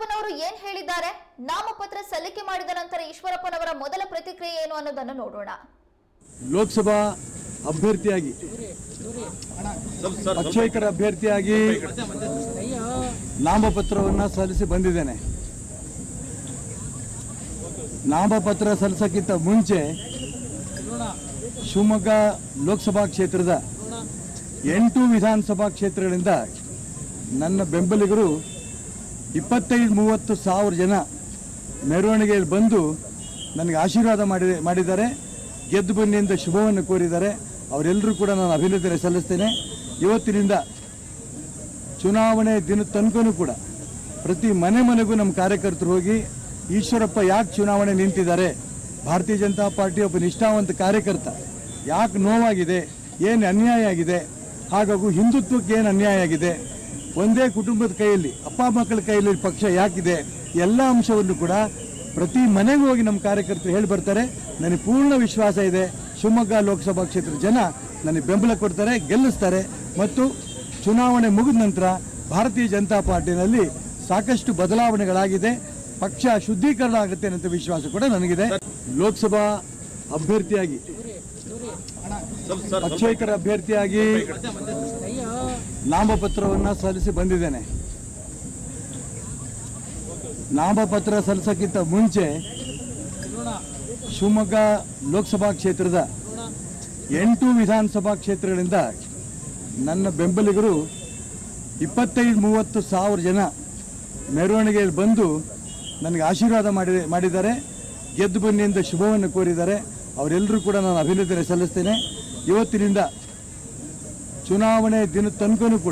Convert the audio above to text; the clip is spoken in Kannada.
ಈಶ್ವರಪ್ಪನವರು ಏನ್ ಹೇಳಿದ್ದಾರೆ? ನಾಮಪತ್ರ ಸಲ್ಲಿಕೆ ಮಾಡಿದ ನಂತರ ಈಶ್ವರಪ್ಪನವರ ಮೊದಲ ಪ್ರತಿಕ್ರಿಯೆ ಏನು ಅನ್ನೋದನ್ನು ನೋಡೋಣ. ಲೋಕಸಭಾ ಅಭ್ಯರ್ಥಿಯಾಗಿ ಪಕ್ಷೇತರ ಅಭ್ಯರ್ಥಿಯಾಗಿ ನಾಮಪತ್ರವನ್ನ ಸಲ್ಲಿಸಿ ಬಂದಿದ್ದೇನೆ. ನಾಮಪತ್ರ ಸಲ್ಲಿಸೋಕ್ಕಿಂತ ಮುಂಚೆ ಶಿವಮೊಗ್ಗ ಲೋಕಸಭಾ ಕ್ಷೇತ್ರದ ಎಂಟು ವಿಧಾನಸಭಾ ಕ್ಷೇತ್ರಗಳಿಂದ ನನ್ನ ಬೆಂಬಲಿಗರು ಇಪ್ಪತ್ತೈದು, ಮೂವತ್ತು ಸಾವಿರ ಜನ ಮೆರವಣಿಗೆಯಲ್ಲಿ ಬಂದು ನನಗೆ ಆಶೀರ್ವಾದ ಮಾಡಿ ಮಾಡಿದ್ದಾರೆ. ಗೆದ್ದು ಬನ್ನಿಯಿಂದ ಶುಭವನ್ನು ಕೋರಿದ್ದಾರೆ. ಅವರೆಲ್ಲರೂ ಕೂಡ ನಾನು ಅಭಿನಂದನೆ ಸಲ್ಲಿಸ್ತೇನೆ. ಇವತ್ತಿನಿಂದ ಚುನಾವಣೆ ದಿನ ತನಕನೂ ಕೂಡ ಪ್ರತಿ ಮನೆ ಮನೆಗೂ ನಮ್ಮ ಕಾರ್ಯಕರ್ತರು ಹೋಗಿ, ಈಶ್ವರಪ್ಪ ಯಾಕೆ ಚುನಾವಣೆ ನಿಂತಿದ್ದಾರೆ? ಭಾರತೀಯ ಜನತಾ ಪಾರ್ಟಿ ಒಬ್ಬ ನಿಷ್ಠಾವಂತ ಕಾರ್ಯಕರ್ತ ಯಾಕೆ ನೋವಾಗಿದೆ? ಏನು ಅನ್ಯಾಯ ಆಗಿದೆ? ಹಾಗಾಗಿ ಹಿಂದುತ್ವಕ್ಕೆ ಏನು ಅನ್ಯಾಯ ಆಗಿದೆ? ಒಂದೇ ಕುಟುಂಬದ ಕೈಯಲ್ಲಿ ಅಪ್ಪ ಮಕ್ಕಳ ಕೈಯಲ್ಲಿ ಪಕ್ಷ ಯಾಕಿದೆ ಎಲ್ಲ ಅಂಶವನ್ನು ಕೂಡ ಪ್ರತಿ ಮನೆಗೂ ಹೋಗಿ ನಮ್ಮ ಕಾರ್ಯಕರ್ತರು ಹೇಳಿ ಬರ್ತಾರೆ ನನಗೆ ಪೂರ್ಣ ವಿಶ್ವಾಸ ಇದೆ ಶಿವಮೊಗ್ಗ ಲೋಕಸಭಾ ಕ್ಷೇತ್ರದ ಜನ ನನಗೆ ಬೆಂಬಲ ಕೊಡ್ತಾರೆ ಗೆಲ್ಲಿಸ್ತಾರೆ ಮತ್ತು ಚುನಾವಣೆ ಮುಗಿದ ನಂತರ ಭಾರತೀಯ ಜನತಾ ಪಾರ್ಟಿನಲ್ಲಿ ಸಾಕಷ್ಟು ಬದಲಾವಣೆಗಳಾಗಿದೆ ಪಕ್ಷ ಶುದ್ಧೀಕರಣ ಆಗುತ್ತೆ ಅನ್ನೋ ವಿಶ್ವಾಸ ಕೂಡ ನನಗಿದೆ ಲೋಕಸಭಾ ಅಭ್ಯರ್ಥಿಯಾಗಿ ಪಕ್ಷೇತರ ಅಭ್ಯರ್ಥಿಯಾಗಿ ನಾಮಪತ್ರವನ್ನು ಸಲ್ಲಿಸಿ ಬಂದಿದ್ದೇನೆ. ನಾಮಪತ್ರ ಸಲ್ಲಿಸೋಕ್ಕಿಂತ ಮುಂಚೆ ಶಿವಮೊಗ್ಗ ಲೋಕಸಭಾ ಕ್ಷೇತ್ರದ ಎಂಟು ವಿಧಾನಸಭಾ ಕ್ಷೇತ್ರಗಳಿಂದ ನನ್ನ ಬೆಂಬಲಿಗರು ಇಪ್ಪತ್ತೈದು ಮೂವತ್ತು ಸಾವಿರ ಜನ ಮೆರವಣಿಗೆಯಲ್ಲಿ ಬಂದು ನನಗೆ ಆಶೀರ್ವಾದ ಮಾಡಿ ಮಾಡಿದ್ದಾರೆ. ಗೆದ್ದು ಬನ್ನಿಯಿಂದ ಶುಭವನ್ನು ಕೋರಿದ್ದಾರೆ. ಅವರೆಲ್ಲರೂ ಕೂಡ ನಾನು ಅಭಿನಂದನೆ ಸಲ್ಲಿಸ್ತೇನೆ. ಇವತ್ತಿನಿಂದ ಚುನಾವಣೆ ದಿನ ತನಕನೂ ಕೂಡ